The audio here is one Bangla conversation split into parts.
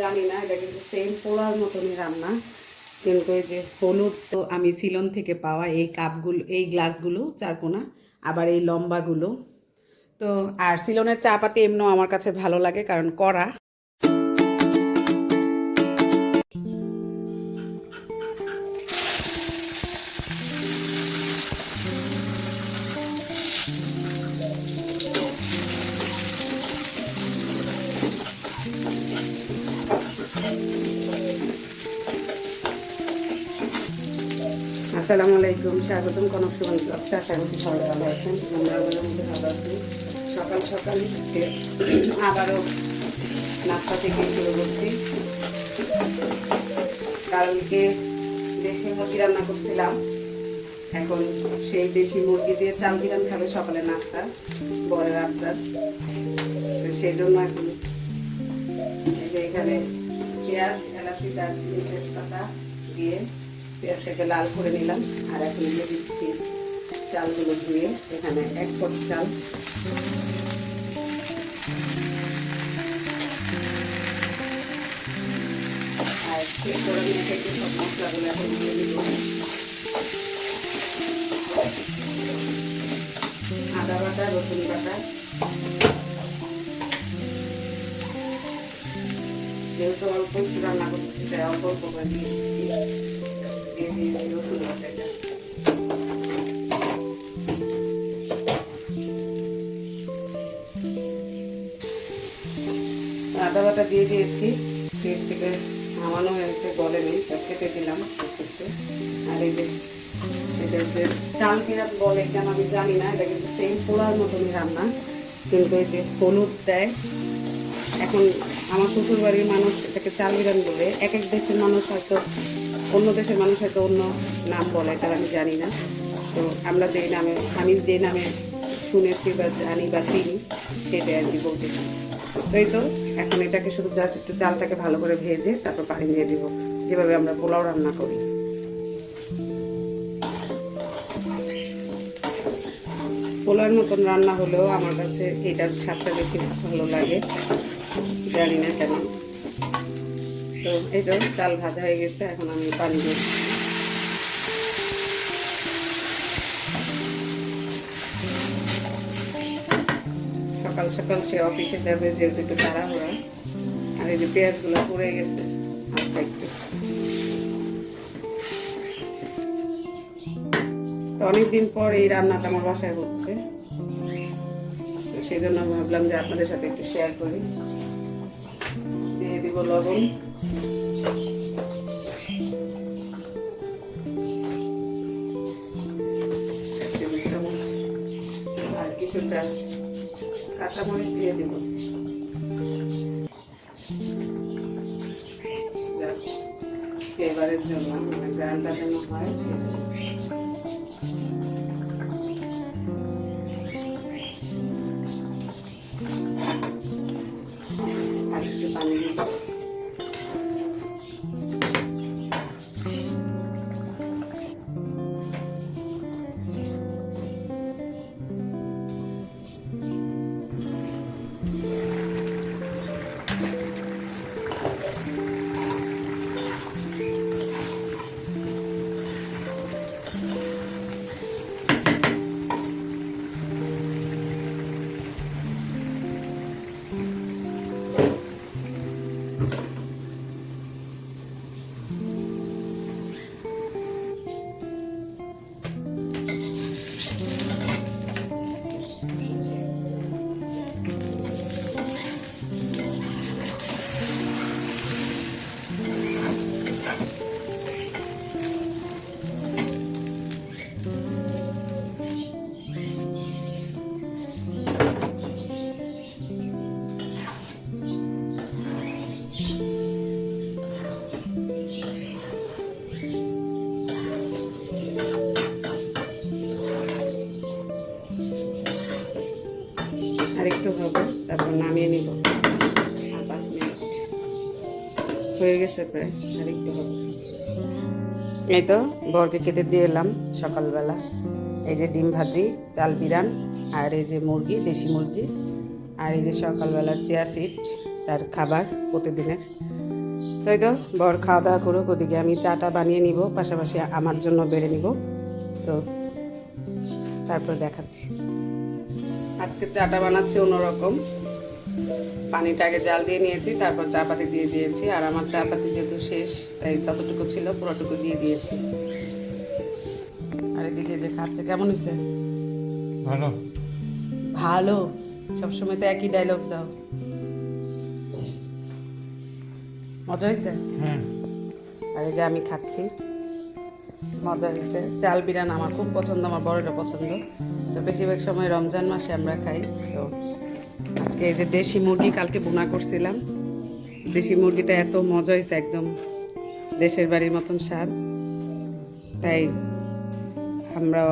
জানি না, এটা কিন্তু সেম পোলার মতনই রান্না। কিন্তু এই যে হলুদ তো আমি সিলন থেকে পাওয়া এই কাপগুলো, এই গ্লাসগুলো চারকোনা আবার এই লম্বাগুলো। তো আর সিলনের চা পাতি এমনও আমার কাছে ভালো লাগে, কারণ কড়া। আসসালামু আলাইকুম, স্বাগতম কনক সুমন ব্লগটা আশা করছি সবাই ভালো আছেন। আমরা আমাদের মধ্যে সকাল সকাল আজকে আবারও নাস্তা থেকে শুরু করছি। কালকে দেশি মুরগি রান্না করছিলাম। এখন সেই দেশি মুরগি দিয়ে চাল বিরান খাবে সকালে নাস্তা বরের আবদার তো সেই জন্য এখন এখানে পেঁয়াজ, এলাচি, দারচিনি দিয়ে পেঁয়াজটাকে লাল করে নিলাম। আর এখন দিয়ে দিচ্ছি চালগুলো ধুয়ে এখানে এক পট চাল। আর মশলাগুলো আদা বাটা, রসুন বাটা। যেহেতু অল্প একটু রান্না করতেছি তাই অল্প অল্প করে দিয়ে দিচ্ছি আদা বাটা দিয়ে দিয়েছি। ফ্রিজ থেকে নামানো হয়েছে গলেনি তা খেতে দিলাম আর এই যে, এটা যে চাল কিরাত বলে কেন আমি জানি না, এটা কিন্তু সেম পোড়ার মতনই রান্না। কিন্তু এই যে হলুদ দেয়, এখন আমার শ্বশুর বাড়ির মানুষ এটাকে চাল বিরান বলে, এক এক দেশের মানুষ হয়তো অন্য দেশের মানুষ হয়তো অন্য নাম বলে, এটা আমি জানি না। তো আমরা যেই নামে, আমি যে নামে শুনেছি বা জানি বা চিনি, সেটাই আর কি বলতেছি তো তো, এখন এটাকে শুধু জাস্ট একটু চালটাকে ভালো করে ভেজে তারপর পানি দিয়ে দিব, যেভাবে আমরা পোলাও রান্না করি। পোলার মতন রান্না হলেও আমার কাছে এটার স্বাদটা বেশি ভালো লাগে। জানি না কেন তো এই চাল ভাজা হয়ে গেছে, এখন আমি পানি দিচ্ছি। সকাল সকাল সে অফিসে যাবে, যেহেতু একটু তাড়াহুড়া আর এই যে পেঁয়াজগুলো পুড়ে গেছে, হালকা একটু তো অনেকদিন পর এই রান্নাটা আমার বাসায় হচ্ছে সেই জন্য ভাবলাম যে আপনাদের সাথে একটু শেয়ার করি দিয়ে দিব লবণ। আর কিছুটা কাঁচামরিচ দিয়ে দিব। জাস্ট ফ্লেভারের জন্য মানে গ্রানটা যেন হয় সেই জন্য। গেছে প্রায় আর একটু হবে। এই তো, বরকে খেতে দিয়ে এলাম সকালবেলা। এই যে ডিম ভাজি, চাল বিরান, আর এই যে মুরগি, দেশি মুরগি, আর এই যে সকালবেলার চেয়া সিট তার খাবার প্রতিদিনের। তো এই তো, বর খাওয়া দাওয়া করুক, ওদিকে আমি চাটা বানিয়ে নিব, পাশাপাশি আমার জন্য বেড়ে নিব। তো তারপর দেখাচ্ছি। আজকে চাটা বানাচ্ছি অন্যরকম। পানিটা আগে জাল দিয়ে নিয়েছি তারপর চা পাতি দিয়ে দিয়েছি আর আমার চা পাতি যেহেতু শেষ তাই যতটুকু ছিল পুরোটুকু দিয়ে দিয়েছি। আর এদিকে যে খাচ্ছে কেমন হয়েছে? ভালো। ভালো। সবসময় তো একই ডায়লগ দাও। মজা হয়েছে? হ্যাঁ। আর এই যে আমি খাচ্ছি মজা হয়েছে। চাল বিরান আমার খুব পছন্দ আমার বড়টা পছন্দ। তো বেশিরভাগ সময় রমজান মাসে আমরা খাই তো আজকে এই যে দেশি মুরগি কালকে বোনা করছিলাম। দেশি মুরগিটা এত মজা হয়েছে একদম। দেশের বাড়ির মতন স্বাদ। তাই আমরা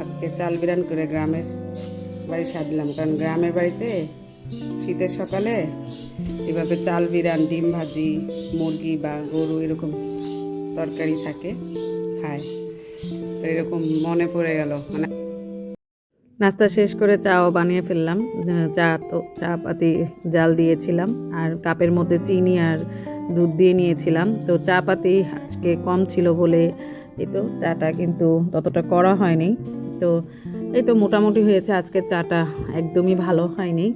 আজকে চাল বিরান করে গ্রামের বাড়ি সাজলাম কারণ গ্রামের বাড়িতে শীতের সকালে এভাবে চাল বিরান, ডিম ভাজি, মুরগি বা গরু এরকম তরকারি থাকে, খায়। তো এরকম মনে পড়ে গেল। মানে নাস্তা শেষ করে চাও বানিয়ে ফেললাম। চা তো, চা পাতি, জাল দিয়েছিলাম আর কাপের মধ্যে চিনি আর দুধ দিয়ে নিয়েছিলাম। তো চা পাতি আজকে কম ছিল বলে এই তো চাটা কিন্তু ততটা করা হয়নি। তো এই তো মোটামুটি হয়েছে আজকে চাটা একদমই ভালো হয়নি।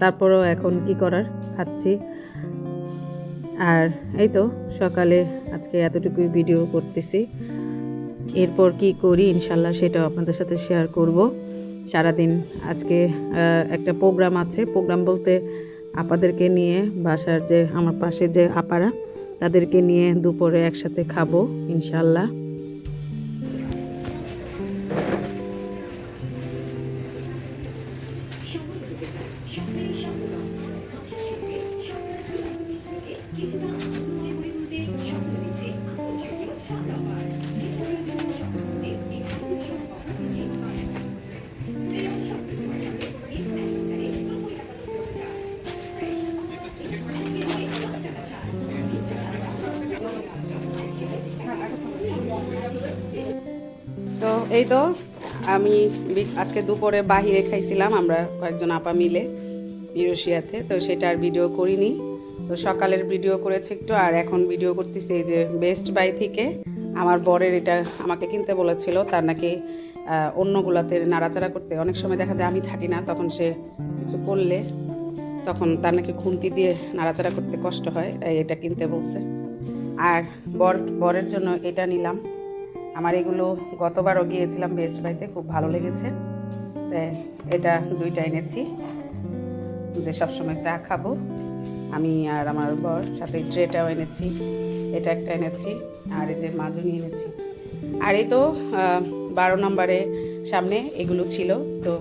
তারপরও এখন কি করার? খাচ্ছি। আর এই তো সকালে আজকে এতটুকুই ভিডিও করতেছি। এরপর কি করি, ইনশাল্লাহ সেটাও আপনাদের সাথে শেয়ার করব। সারাদিন আজকে একটা প্রোগ্রাম আছে। প্রোগ্রাম বলতে আপাদেরকে নিয়ে, বাসার যে, আমার পাশে যে আপারা, তাদেরকে নিয়ে দুপুরে একসাথে খাব, ইনশাল্লাহ। তো এই তো, আমি আজকে দুপুরে বাহিরে খাইছিলাম, আমরা কয়েকজন আপা মিলে ইউরোশিয়াতে, তো সেটা আর ভিডিও করিনি। তো সকালের ভিডিও করেছি একটু, আর এখন ভিডিও করতেছি এই যে বেস্ট বাই থেকে। আমার বরের এটা আমাকে কিনতে বলেছিল, তার নাকি অন্যগুলাতে নাড়াচাড়া করতে। অনেক সময় দেখা যায় আমি থাকি না, তখন সে কিছু করলে তখন তার নাকি খুন্তি দিয়ে নাড়াচাড়া করতে কষ্ট হয়, তাই এটা কিনতে বলছে। আর বর বরের জন্য এটা নিলাম। আমার এগুলো গতবারও গিয়েছিলাম বেস্ট বাইতে খুব ভালো লেগেছে। তাই এটা দুইটা এনেছি। যে সবসময় চা খাব। আমি আর আমার বর সাথে ট্রেটাও এনেছি। এটা একটা এনেছি আর এই যে মাজুনি এনেছি। আর এই তো বারো নম্বরে সামনে এগুলো ছিল। তো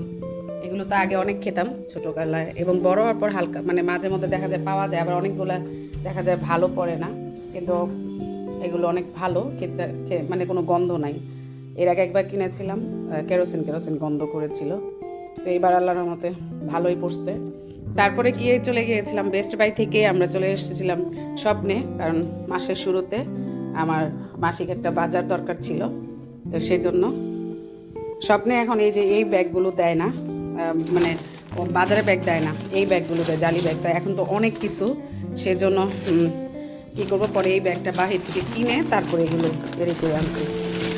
এগুলো তো আগে অনেক খেতাম ছোটোবেলায় এবং বড় হওয়ার পর হালকা মানে মাঝে মধ্যে দেখা যায় পাওয়া যায়, আবার অনেকগুলা দেখা যায় ভালো পড়ে না। কিন্তু এগুলো অনেক ভালো, খেতে মানে কোনো গন্ধ নাই। এর আগে একবার কিনেছিলাম কেরোসিন কেরোসিন গন্ধ করেছিল। তো এইবার আল্লাহর মতে ভালোই পড়ছে। তারপরে গিয়ে চলে গিয়েছিলাম বেস্ট বাই থেকে, আমরা চলে এসেছিলাম স্বপ্নে, কারণ মাসের শুরুতে আমার মাসিক একটা বাজার দরকার ছিল। তো সেই জন্য স্বপ্নে এখন এই যে এই ব্যাগগুলো দেয় না মানে বাজারে ব্যাগ দেয় না, এই ব্যাগগুলো দেয় জালি ব্যাগ দেয়, এখন তো অনেক কিছু। সেজন্য কি করব? পরে এই ব্যাগটা বাহির থেকে কিনে তারপরে এগুলো রেডি করে আনছি।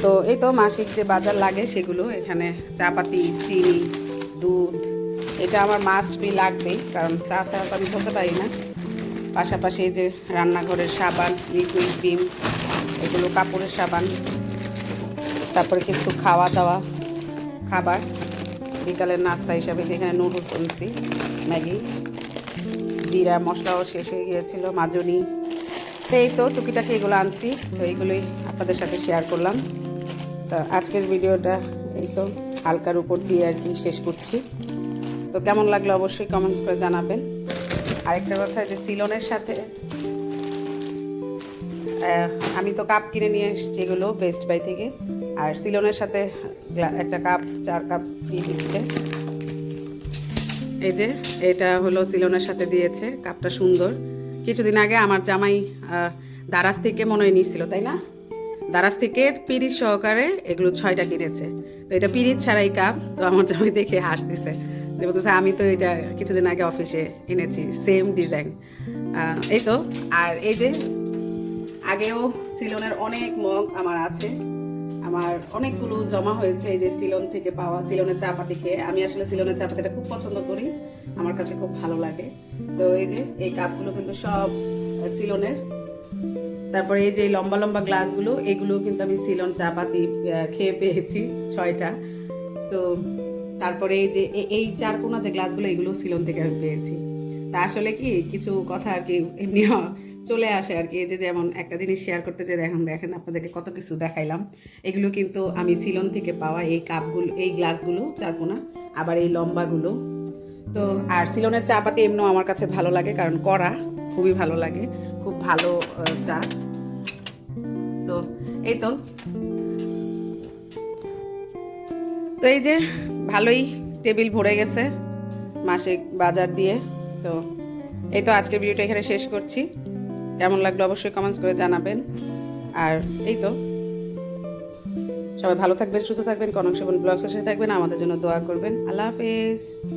তো এই তো মাসিক যে বাজার লাগে সেগুলো, এখানে চাপাতি, চিনি, দুধ, এটা আমার মাস্ট বি লাগবেই, কারণ চা ছাড়া তো আমি বলতে পারি না। পাশাপাশি যে রান্নাঘরের সাবান লিকুইড বিম এগুলো কাপড়ের সাবান, তারপরে কিছু খাওয়া দাওয়া খাবার। বিকালের নাস্তা হিসাবে যেখানে নুডলস আনছি, ম্যাগি। জিরা মশলাও শেষ হয়ে গিয়েছিল, মাজনি। এই তো টুকিটাকি এগুলো আনছি, তো এইগুলোই আপনাদের সাথে শেয়ার করলাম। তো আজকের ভিডিওটা এই তো হালকার উপর দিয়ে আর কি শেষ করছি। তো কেমন লাগল অবশ্যই কমেন্টস করে জানাবেন। আরেকটা কথা যে সিলনের সাথে আমি তো কাপ কিনে নিয়ে এসেছি এগুলো বেস্ট বাই থেকে। আর সিলনের সাথে একটা কাপ চার কাপ ফ্রি দিচ্ছে। এই যে, এটা হলো সিলনের সাথে দিয়েছে কাপটা সুন্দর। কিছুদিন আগে আমার জামাই দারাজ থেকে মনে হয় নিচ্ছিল তাই না? দারাজ থেকে পিরিচ সহকারে এগুলো ছয়টা কিনেছে। তো এটা পিরিচ ছাড়াই কাপ, তো আমার জামাই দেখে হাসতেছে। যে বলতেছে, আমি তো এটা কিছুদিন আগে অফিসে এনেছি সেম ডিজাইন এই তো, আর এই যে, আগেও সিলনের অনেক মগ আমার আছে। আমার অনেকগুলো জমা হয়েছে, এই যে সিলন থেকে পাওয়া সিলনের চা পাতি খেয়ে। আমি আসলে সিলনের চা পাতিটা খুব পছন্দ করি। আমার কাছে খুব ভালো লাগে। তো এই যে, এই কাপগুলো কিন্তু সব সিলনের। তারপরে এই যে লম্বা লম্বা গ্লাসগুলো, এগুলো কিন্তু আমি সিলন চা পাতি খেয়ে পেয়েছি ছয়টা। তো তারপরে এই যে এই চার কোনা যে গ্লাসগুলো, এগুলো সিলন থেকে আমি পেয়েছি। তা আসলে কি, কিছু কথা আর কি এমনি চলে আসে আর কি। এই যে যেমন একটা জিনিস শেয়ার করতে যে দেখেন দেখেন আপনাদেরকে কত কিছু দেখাইলাম। এগুলো কিন্তু আমি সিলন থেকে পাওয়া এই কাপগুলো, এই গ্লাসগুলো চারকোনা আবার এই লম্বাগুলো। তো আর সিলনের চা পাতি এমনিও আমার কাছে ভালো লাগে, কারণ কড়া খুবই ভালো লাগে, খুব ভালো চা। তো এই তো। তো এই যে ভালোই টেবিল ভরে গেছে মাসিক বাজার দিয়ে। তো এই তো আজকের ভিডিওটা এখানে শেষ করছি। কেমন লাগল অবশ্যই কমেন্টস করে জানাবেন। আর এই তো। সবাই ভালো থাকবেন, সুস্থ থাকবেন কনক সেবন ব্লগসের সাথে থাকবেন, আমাদের জন্য দোয়া করবেন। আল্লাহ হাফেজ।